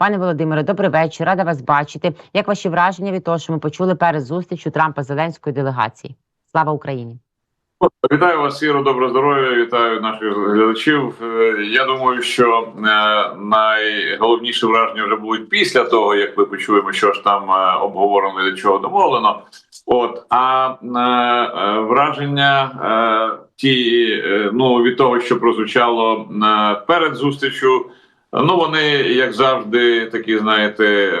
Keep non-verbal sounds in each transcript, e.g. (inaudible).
Пане Володимире, добрий вечір. Рада вас бачити. Як ваші враження від того, що ми почули перед зустрічю Трампа Зеленської делегації? Слава Україні! Вітаю вас, Іро, доброго здоров'я, вітаю наших глядачів. Е, Я думаю, що е, найголовніше враження вже будуть після того, як ми почуємо, що ж там е, обговорено і до чого домовлено. От а враження ті, ну від того, що прозвучало перед зустрічю, ну вони, як завжди, такі, знаєте,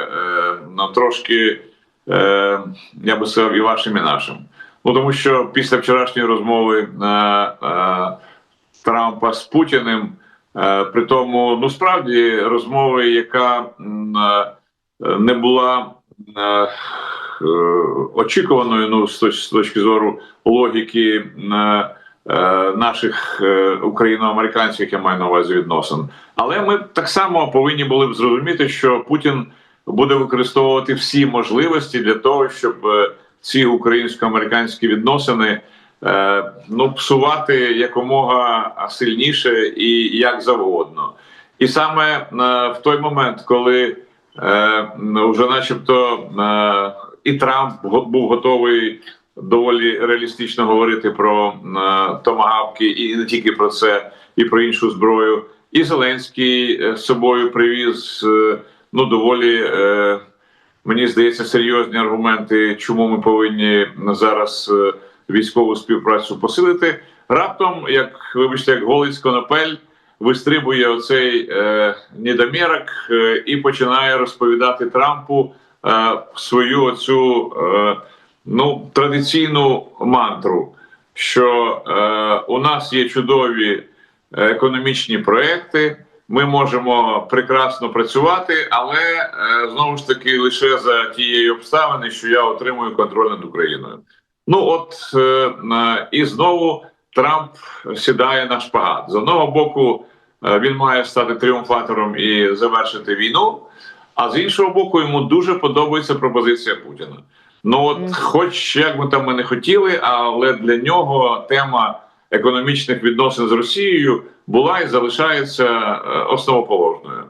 ну трошки, е, я би сказав, і вашим, і нашим. Ну тому що після вчорашньої розмови е, Трампа з Путіним, при тому, ну справді розмови, яка не була очікуваною, ну з точ- з точки зору логіки наших е, україно-американських, я маю на увазі відносин. Але ми так само повинні були б зрозуміти, що Путін буде використовувати всі можливості для того, щоб е, ці українсько-американські відносини е, ну псувати якомога сильніше і як завгодно. І саме е, в той момент, коли е, вже, начебто, е, і Трамп був готовий доволі реалістично говорити про е, томагавки, і не тільки про це, і про іншу зброю. І Зеленський е, з собою привіз е, ну доволі. Мені здається, серйозні аргументи, чому ми повинні зараз військову співпрацю посилити. Раптом, як вибачте, як голий конопель вистрибує оцей е, недомірок е, і починає розповідати Трампу е, свою оцю е, ну традиційну мантру, що е, у нас є чудові е, економічні проекти. Ми можемо прекрасно працювати, але е, знову ж таки лише за тієї обставини, що я отримую контроль над Україною. Ну от е, і знову Трамп сідає на шпагат. З одного боку, е, він має стати тріумфатором і завершити війну. А з іншого боку, йому дуже подобається пропозиція Путіна. Ну от, хоч як би там ми не хотіли, але для нього тема економічних відносин з Росією була і залишається е, основоположною.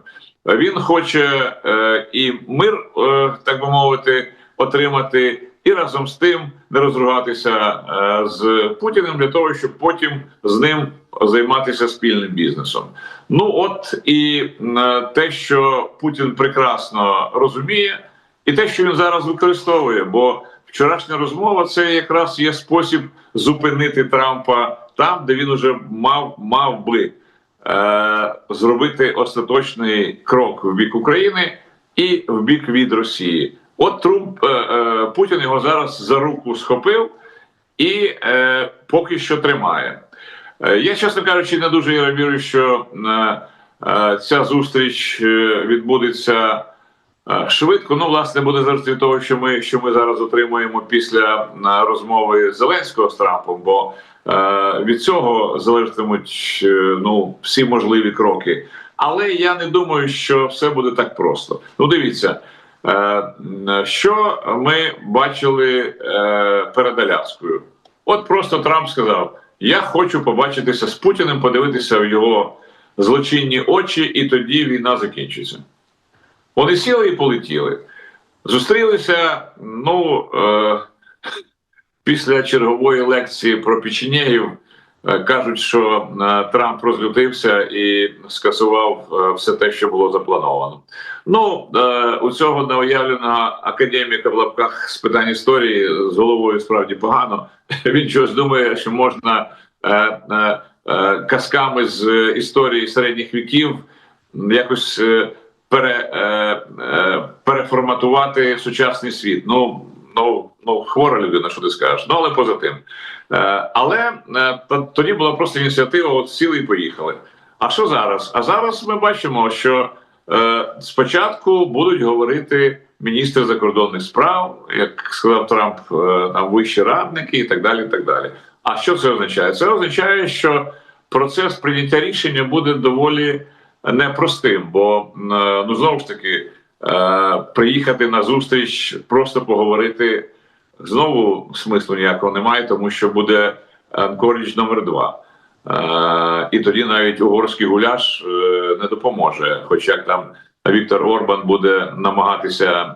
Він хоче е, і мир, е, так би мовити, отримати, і разом з тим не розругатися з Путіним для того, щоб потім з ним займатися спільним бізнесом. Ну от і те, що Путін прекрасно розуміє, і те, що він зараз використовує, бо вчорашня розмова це якраз є спосіб зупинити Трампа там, де він уже мав мав би е, зробити остаточний крок в бік України і в бік від Росії. От Трумп е, е, Путін його зараз за руку схопив і е, поки що тримає. Е, Я, чесно кажучи, не дуже я вірю, що е, е, ця зустріч е, відбудеться швидко. Ну, власне, буде завжди від того, що ми, що ми зараз отримуємо після розмови Зеленського з Трампом, бо е, від цього залежатимуть е, ну, всі можливі кроки. Але я не думаю, що все буде так просто. Ну, дивіться. Е, Що ми бачили е, перед Аляскою? От просто Трамп сказав: Я хочу побачитися з Путіним, подивитися в його злочинні очі, і тоді війна закінчиться. Вони сіли і полетіли. Зустрілися, ну, е, (laughs) після чергової лекції про печенєгів е, кажуть, що е, Трамп розлютився і скасував е, все те, що було заплановано. Ну, е, у цього новоявленого академіка в лапках з питань історії з головою справді погано. (laughs) Він щось думає, що можна е, е, е, казками з історії середніх віків якось е, пере, е, е, переформатувати сучасний світ. Ну, ну, ну, хвора людина, що ти скажеш. Ну, але поза тим. Е, але е, тоді була просто ініціатива: от сіли і поїхали. А що зараз? А зараз ми бачимо, що е, спочатку будуть говорити міністри закордонних справ, як сказав Трамп, е, там вищі радники і так далі. і так далі. А що це означає? Це означає, що процес прийняття рішення буде доволі непростим, бо е, ну знову ж таки е, приїхати на зустріч, просто поговорити знову смислу ніякого немає, тому що буде Анкоріч номер два. Е, і тоді навіть угорський гуляш не допоможе. Хоч як там Віктор Орбан буде намагатися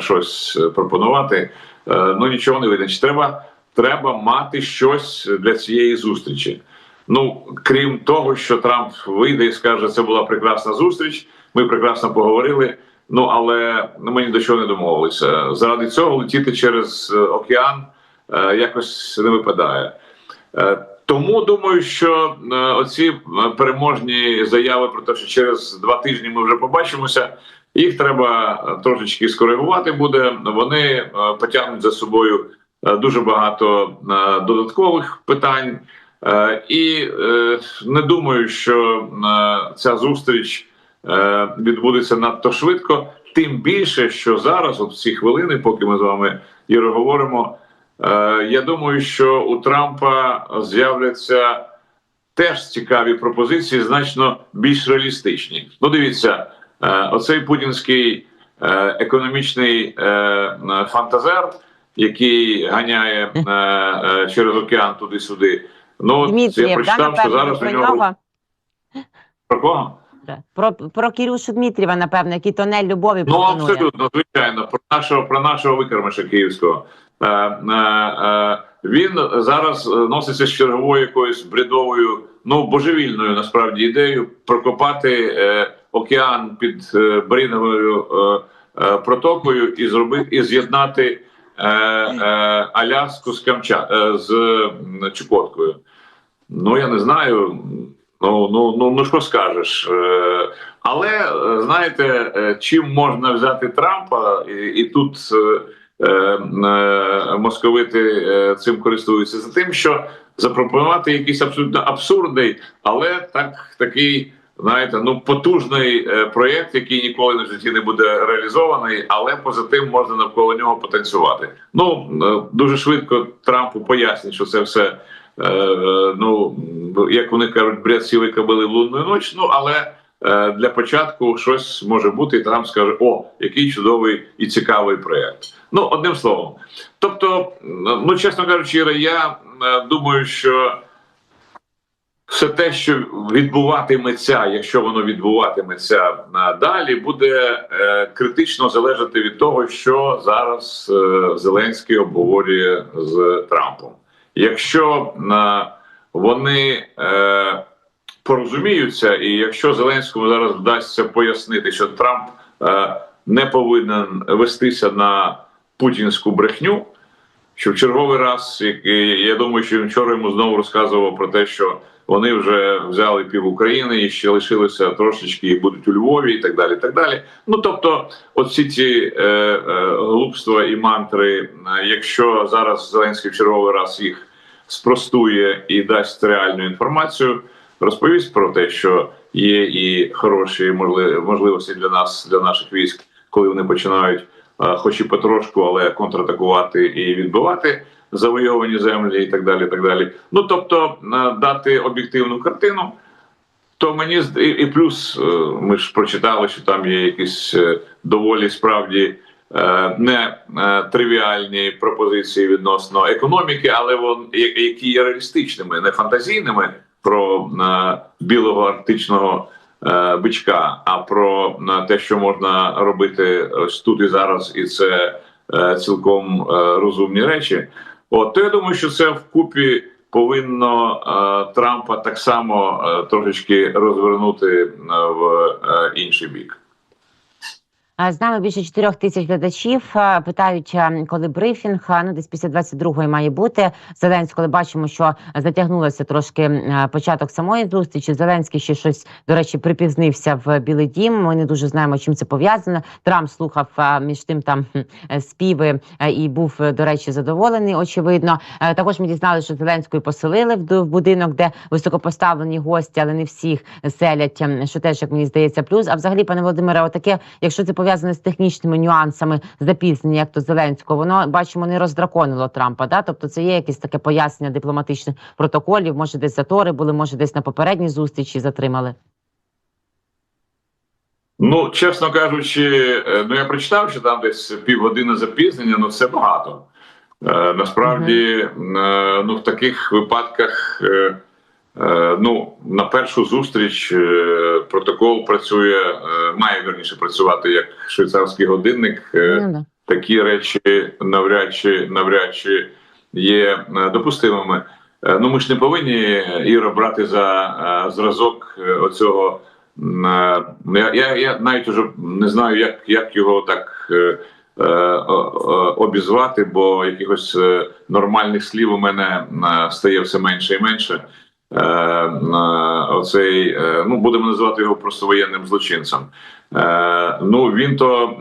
щось пропонувати. Ну нічого не. Чи Треба, треба мати щось для цієї зустрічі. Ну, крім того, що Трамп вийде і скаже, це була прекрасна зустріч. Ми прекрасно поговорили. Ну але ми ні до чого не домовилися. Заради цього летіти через е, океан е, якось не випадає. Е, Тому думаю, що оці переможні заяви про те, що через два тижні ми вже побачимося, їх треба трошечки скоригувати буде. Вони потягнуть за собою дуже багато додаткових питань. Е, І е, не думаю, що е, ця зустріч відбудеться надто швидко. Тим більше, що зараз, от в ці хвилини, поки ми з вами Іро, говоримо, я думаю, що у Трампа з'являться теж цікаві пропозиції, значно більш реалістичні. Ну, дивіться, оцей путінський економічний фантазер, який ганяє через океан туди-сюди. Ну, от я Дмитрієв, да, прочитав, що зараз про у нього нього. про кого? Про, про Кірюшу Дмитрієва, напевно, який тонель любові Ну пропонує. абсолютно, звичайно, про нашого про нашого викормиша київського. Е, е, е, він зараз е, носиться з черговою якоюсь бредовою, ну божевільною насправді ідеєю прокопати е, океан під е, Бринговою е, е, протокою і зробити і з'єднати е, е, Аляску з Камча е, з Чукоткою. Ну я не знаю. Ну ну ну ну що скажеш? Е, але е, знаєте, е, чим можна взяти Трампа, і, і тут е, е, московити цим користуються за тим, що запропонувати якийсь абсолютно абсурдний, але так такий. Знаєте, ну потужний проєкт, який ніколи на житті не буде реалізований, але поза тим можна навколо нього потанцювати. Ну дуже швидко Трампу пояснять, що це все ну як вони кажуть, бред сіли кобили в лунну ніч. Ну але е, для початку щось може бути, і Трамп скаже: О, який чудовий і цікавий проєкт. Ну, одним словом. Тобто, ну чесно кажучи, я е, думаю, що все те, що відбуватиметься, якщо воно відбуватиметься надалі, буде е, критично залежати від того, що зараз е, Зеленський обговорює з Трампом. Якщо е, вони е, порозуміються, і якщо Зеленському зараз вдасться пояснити, що Трамп е, не повинен вестися на путінську брехню, що в черговий раз, я думаю, що він вчора йому знову розказував про те, що вони вже взяли пів України і ще лишилися трошечки і будуть у Львові, і так далі. так далі. Ну тобто, оці ці е, е, глупства і мантри, якщо зараз Зеленський в черговий раз їх спростує і дасть реальну інформацію, розповість про те, що є і хороші можли- можливості для нас, для наших військ, коли вони починають, хоч і потрошку, але контратакувати і відбивати завойовані землі, і так далі. І так далі. Ну тобто, дати об'єктивну картину. То мені і, плюс е, ми ж прочитали, що там є якісь е, доволі справді не е, тривіальні пропозиції відносно економіки, але вон які є реалістичними, не фантазійними про е, білого арктичного е, бичка, а про е, те, що можна робити ось тут і зараз, і це е, цілком е, розумні речі. От то я думаю, що це вкупі повинно е, Трампа так само е, трошечки розвернути е, в е, інший бік. З нами більше 4 тисяч глядачів. Питають, коли брифінг, ну десь після 22-ї має бути. Зеленський, коли бачимо, що затягнулося трошки початок самої зустрічі. Зеленський ще щось, до речі, припізнився в Білий Дім. Ми не дуже знаємо, чим це пов'язано. Трамп слухав між тим там е, співи е, і був, е, до речі, задоволений. Очевидно. Також ми дізналися, що Зеленського поселили в будинок, де високопоставлені гості, але не всіх селять. Що теж, як мені здається, плюс. А взагалі, пане Володимире, отаке, якщо це пов'язане з технічними нюансами запізнення, як то Зеленського, воно бачимо не роздраконило Трампа. Да? Тобто, це є якесь таке пояснення дипломатичних протоколів. Може, десь затори були, може, десь на попередній зустрічі затримали. Ну, чесно кажучи, е, ну я прочитав, що там десь півгодини запізнення, ну це багато. Е, насправді, е, ну в таких випадках Е, Ну, на першу зустріч е, протокол працює, е, має верніше працювати як швейцарський годинник. Е, Ну. Такі речі навряд чи навряд чи є е, допустимими. Е, Ну ми ж не повинні Іро брати за е, зразок е, оцього. е, Я, я, я навіть уже не знаю, як, як його так е, е, обізвати, бо якихось е, нормальних слів у мене е, стає все менше і менше. Е, Оцей, е, ну будемо називати його просто воєнним злочинцем. Е, Ну він то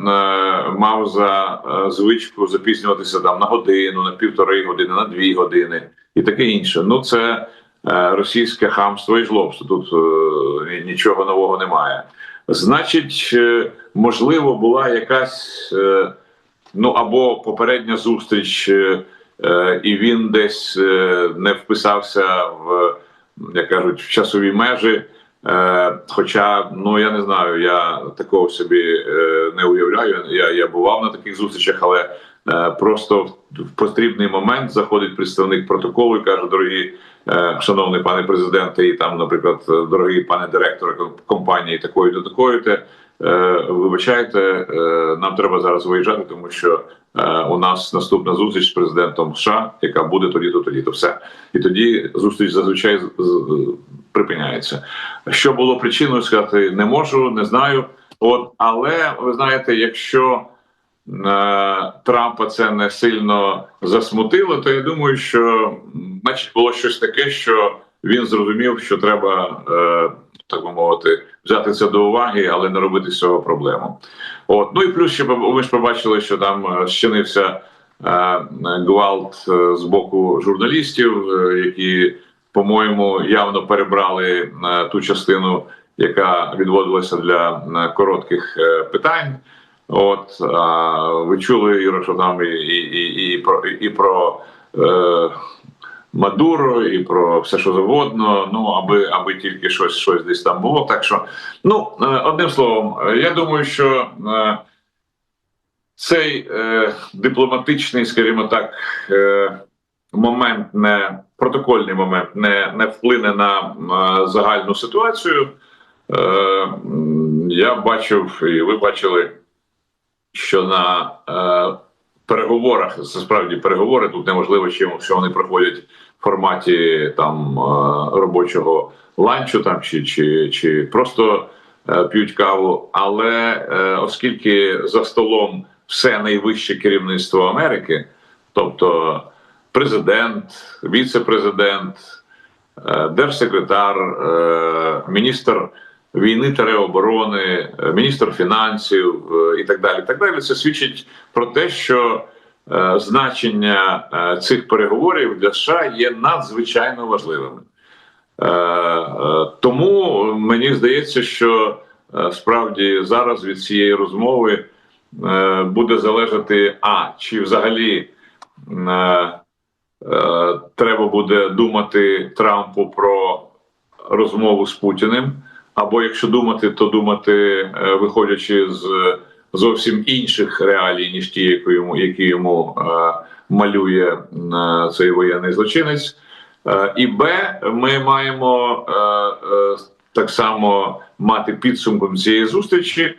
мав за звичку запізнюватися там на годину, на півтори години, на дві години і таке інше. Ну це російське хамство і жлобство. Тут нічого нового немає. Значить, можливо, була якась ну або попередня зустріч, і він десь не вписався в як кажуть, в часові межі. Е, хоча, ну я не знаю, я такого собі е, не уявляю. Я, я бував на таких зустрічах, але е, просто в, потрібний момент заходить представник протоколу і каже: дорогі, шановний пане президенте, і там, наприклад, дорогий пане директоре компанії такої до такої. Вибачайте, нам треба зараз виїжджати, тому що у нас наступна зустріч з президентом США, яка буде тоді, то тоді, то все. І тоді зустріч зазвичай припиняється. Що було причиною, сказати не можу, не знаю. От, але ви знаєте, якщо е, Трампа це не сильно засмутило, то я думаю, що значить було щось таке, що він зрозумів, що треба, е, так би мовити, взяти це до уваги, але не робити з цього проблему. От ну і плюс ще ви ж побачили, що там е, щинився е, гвалт е, з боку журналістів, е, які, по-моєму, явно перебрали е, ту частину, яка відводилася для е, коротких е, питань. От а ви чули Іро, що там і, і, і, і про і про е, Мадуро, і про все, що завгодно. Ну аби аби тільки щось щось десь там було. Так що, ну е, одним словом, я думаю, що е, цей е, дипломатичний, скажімо так, е, момент не протокольний момент не, не вплине на е, загальну ситуацію. Е, я бачив, і ви бачили, що на е, переговорах це справді переговори тут неможливо, чим що вони проходять форматі там е, робочого ланчу, там чи, чи, чи просто е, п'ють каву. Але е, оскільки за столом все найвище керівництво Америки, тобто президент, віце-президент, держсекретар, міністр війни та оборони, е, міністр фінансів і так далі. Так далі, це свідчить про те, що значення е, цих переговорів для США є надзвичайно важливими. Е, е, Тому мені здається, що е, справді зараз від цієї розмови е, буде залежати, а чи взагалі е, е, треба буде думати Трампу про розмову з Путіним, або якщо думати, то думати, е, виходячи з зовсім інших реалій, ніж ті, які йому, які йому е, малює е, цей воєнний злочинець. Е, І Б, ми маємо так само мати підсумком цієї зустрічі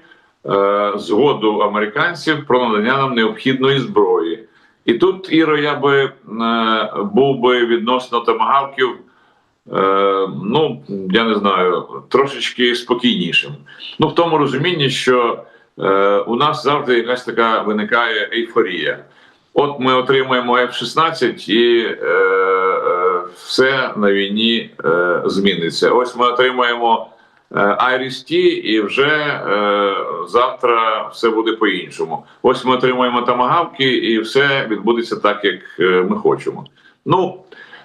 згоду американців про надання нам необхідної зброї. І тут, Іро, я би був би відносно томагавків, ну я не знаю, трошечки спокійнішим. Ну в тому розумінні, що у нас завжди якась така виникає ейфорія. От ми отримуємо F-16 і е, е, все на війні е, зміниться. Ось ми отримаємо е, Iris-T і вже е, завтра все буде по-іншому. Ось ми отримуємо тамагавки, і все відбудеться так, як е, ми хочемо. Ну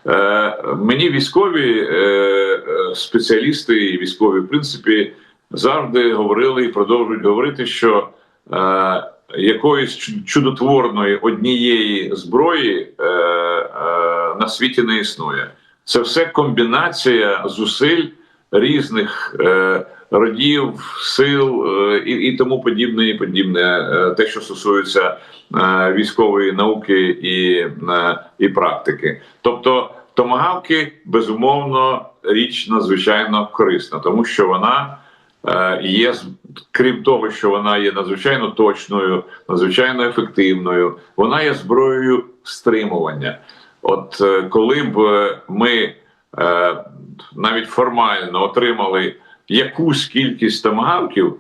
е, мені військові е, е, спеціалісти і військові, в принципі, завжди говорили і продовжують говорити, що е, якоїсь чудотворної однієї зброї е, е, на світі не існує. Це все комбінація зусиль різних е, родів, сил е, і, тому подібне, і подібне, е, те, що стосується е, військової науки і, е, і практики. Тобто. томагавки безумовно річ надзвичайно корисна, тому що вона є з- крім того, що вона є надзвичайно точною, надзвичайно ефективною. Вона є зброєю стримування. От е, коли б е, ми е, навіть формально отримали якусь кількість томагавків,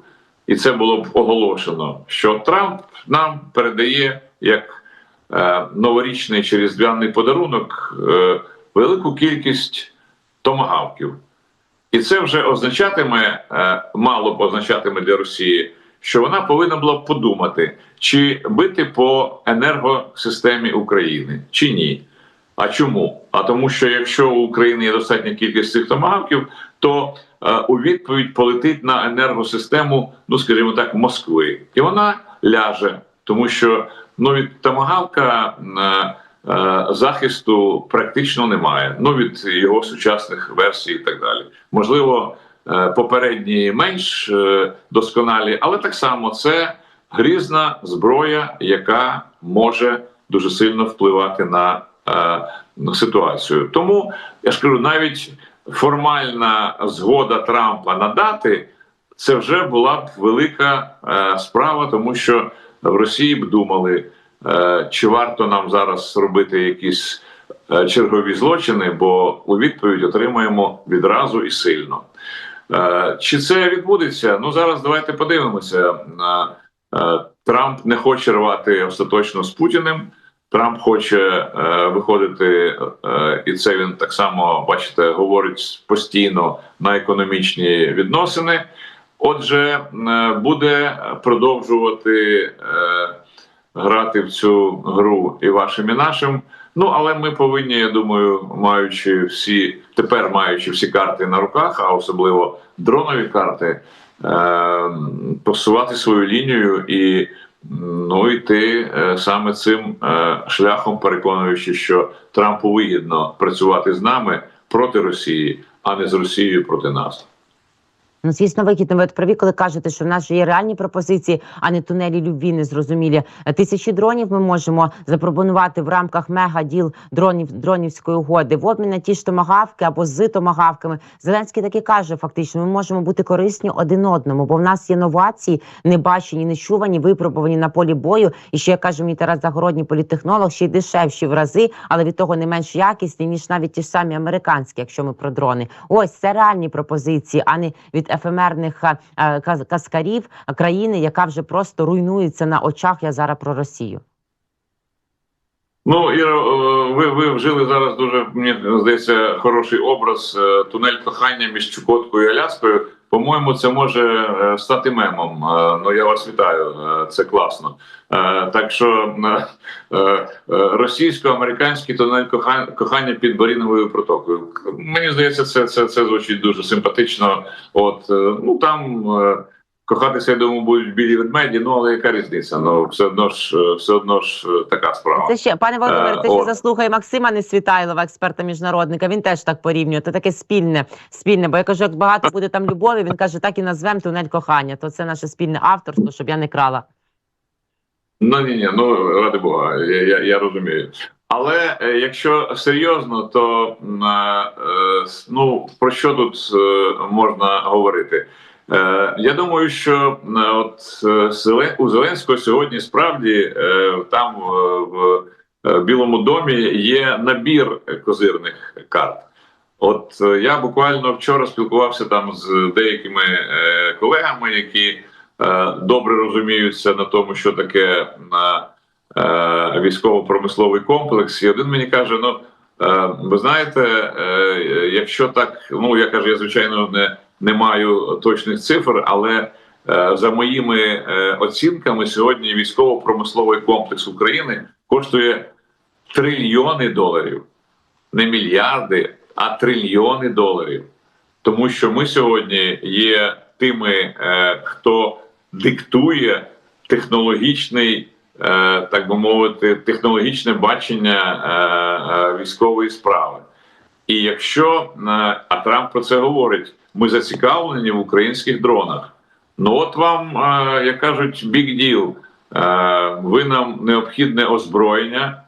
і це було б оголошено, що Трамп нам передає як е, новорічний чи різдвяний подарунок е, велику кількість томагавків. І це вже означатиме, е, мало б означатиме для Росії, що вона повинна була б подумати, чи бити по енергосистемі України, чи ні. А чому? А тому, що якщо у України є достатня кількість цих томагавків, то е, у відповідь полетить на енергосистему, ну скажімо так, Москви, і вона ляже, тому що ну від томагавка е, захисту практично немає. Ну від його сучасних версій і так далі. Можливо, е, попередні менш е, досконалі, але так само це грізна зброя, яка може дуже сильно впливати на, е, ситуацію. Тому я ж кажу, навіть формальна згода Трампа надати це вже була б велика е, справа, тому що в Росії б думали, е, чи варто нам зараз робити якісь е, чергові злочини, бо у відповідь отримаємо відразу і сильно. Е, Чи це відбудеться? Ну зараз давайте подивимося. Е, е, Трамп не хоче рвати остаточно з Путіним. Трамп хоче е, виходити, е, і це він так само, бачите, говорить постійно на економічні відносини. Отже, е, буде продовжувати е, грати в цю гру і вашим, і нашим. Ну але ми повинні, я думаю, маючи всі тепер маючи всі карти на руках, а особливо дронові карти, е, посувати свою лінію і ну йти е, саме цим е, шляхом, переконуючи, що Трампу вигідно працювати з нами проти Росії, а не з Росією проти нас. Ну, звісно, вигідно. Ви от праві, коли кажете, що в нас є реальні пропозиції, а не тунелі любві незрозумілі. Тисячі дронів ми можемо запропонувати в рамках мега-діл дронів дронівської угоди в обмін на ті ж томагавки або з томагавками. Зеленський таки каже, фактично, ми можемо бути корисні один одному, бо в нас є новації, не бачені, не чувані, випробувані на полі бою. І ще каже мій Тарас Загородній політтехнолог, ще й дешевші в рази, але від того не менш якісні ніж навіть ті ж самі американські, якщо ми про дрони. Ось це реальні пропозиції, а не від ефемерних е, е, каскарів е, країни, яка вже просто руйнується на очах. Я зараз про Росію. Ну Іро, ви, ви вжили зараз дуже мені здається хороший образ тунель кохання між Чукоткою і Аляскою. По-моєму, це може е, стати мемом. Е, Ну я вас вітаю, е, це класно. Так що е, е, російсько-американський тунель коха- кохання під Баріновою протокою. Мені здається, це, це, це звучить дуже симпатично. От ну там. Кохатися, я думаю, будуть білі ведмеді, ну але яка різниця? Ну все одно ж, е, все одно ж е, така справа. Це ще пане Володимире, Е, ти ще от. заслухай Максима Несвітайлова, експерта міжнародника. Він теж так порівнює. Це таке спільне, спільне. Бо я кажу, як багато буде там любові. Він каже, так і назвемо тунель кохання. То це наше спільне авторство, щоб я не крала. Ну ні, ні, ну ради Бога, я, я, я розумію. Але якщо серйозно, то ну про що тут можна говорити? Е, я думаю, що е, от е, у Зеленського сьогодні справді там в Білому домі є набір козирних карт. От я буквально вчора спілкувався там з деякими колегами, які добре розуміються на тому, що таке військово-промисловий комплекс. І один мені каже: ну ви знаєте, якщо так, ну я кажу, я звичайно не, не маю точних цифр, але е, за моїми е, оцінками, сьогодні військово-промисловий комплекс України коштує трильйони доларів, не мільярди, а трильйони доларів. Тому що ми сьогодні є тими, е, хто диктує технологічний, так би мовити, технологічне бачення військової справи. І якщо а Трамп про це говорить, ми зацікавлені в українських дронах. Ну от вам, е, як кажуть, big deal. Е, Ви нам необхідне озброєння,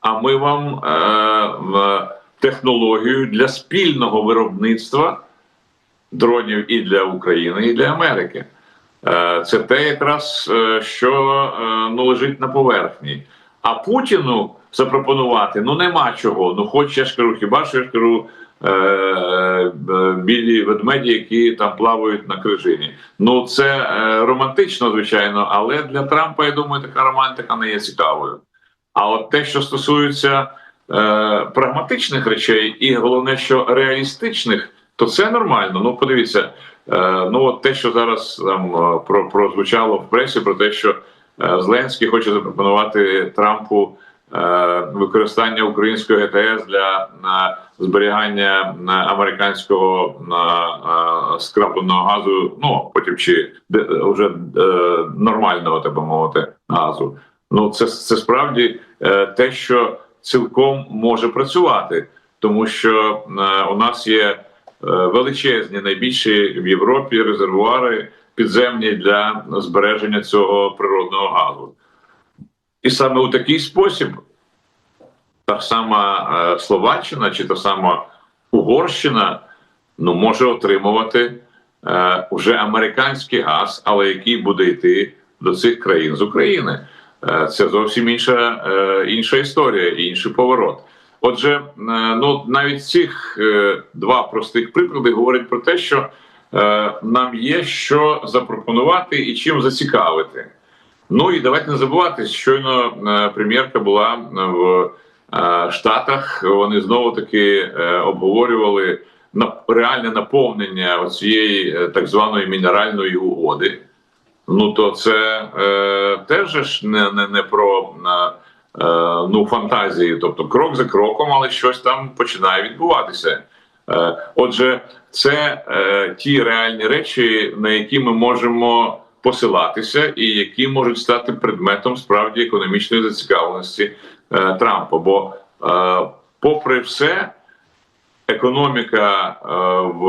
а ми вам е, технологію для спільного виробництва дронів і для України, і для Америки. Це те, якраз що ну, лежить на поверхні. А Путіну запропонувати ну нема чого. Ну, хоч я ж кажу, хіба що я ж кажу білі ведмеді, які там плавають на крижині. Ну це е, романтично, звичайно, але для Трампа, я думаю, така романтика не є цікавою. А от те, що стосується е, прагматичних речей, і головне, що реалістичних, то це нормально. Ну, подивіться, е, ну от те, що зараз там е, про, прозвучало в пресі, про те, що е, Зеленський хоче запропонувати Трампу е, використання української ГТС для зберігання американського е, скрапленого газу, ну потім чи вже е, нормального, так би мовити, газу. Ну, це, це справді е, те, що цілком може працювати, тому що е, у нас є е, величезні, найбільші в Європі резервуари підземні для збереження цього природного газу. І саме у такий спосіб та сама е, Словаччина чи та сама Угорщина ну, може отримувати е, вже американський газ, але який буде йти до цих країн з України. Е, Це зовсім інша, е, інша історія, інший поворот. Отже, е, ну навіть цих е, два простих приклади говорять про те, що е, нам є що запропонувати і чим зацікавити. Ну і давайте не забувати, щойно е, прем'єрка була в е, Штатах. Вони знову таки е, обговорювали реальне наповнення цієї е, так званої мінеральної угоди. Ну то це е, теж не, не, не про е, е, ну, фантазії, тобто крок за кроком, але щось там починає відбуватися. Е, отже, це е, ті реальні речі, на які ми можемо посилатися, і які можуть стати предметом справді економічної зацікавленості е, Трампа. Бо, е, попри все, економіка е, в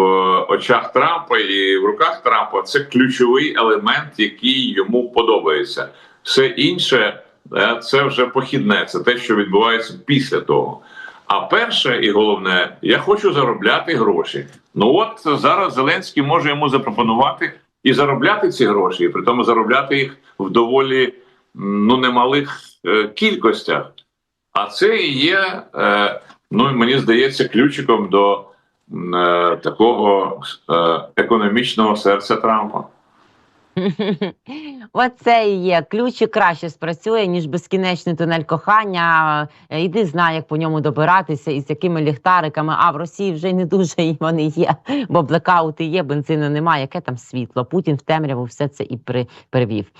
очах Трампа і в руках Трампа це ключовий елемент, який йому подобається. Все інше е, це вже похідне, це те, що відбувається після того. А перше і головне, я хочу заробляти гроші. Ну от зараз Зеленський може йому запропонувати і заробляти ці гроші, і при тому заробляти їх в доволі ну немалих е, кількостях. А це і є, е, ну мені здається, ключиком до е, такого е, економічного серця Трампа. (laughs) Оце і є. ключ краще спрацює, ніж безкінечний тунель кохання. Е, Іди знай, як по ньому добиратися і з якими ліхтариками. А в Росії вже й не дуже вони є, бо блекаути є, бензину немає. Яке там світло? Путін в темряву все це і при, привів.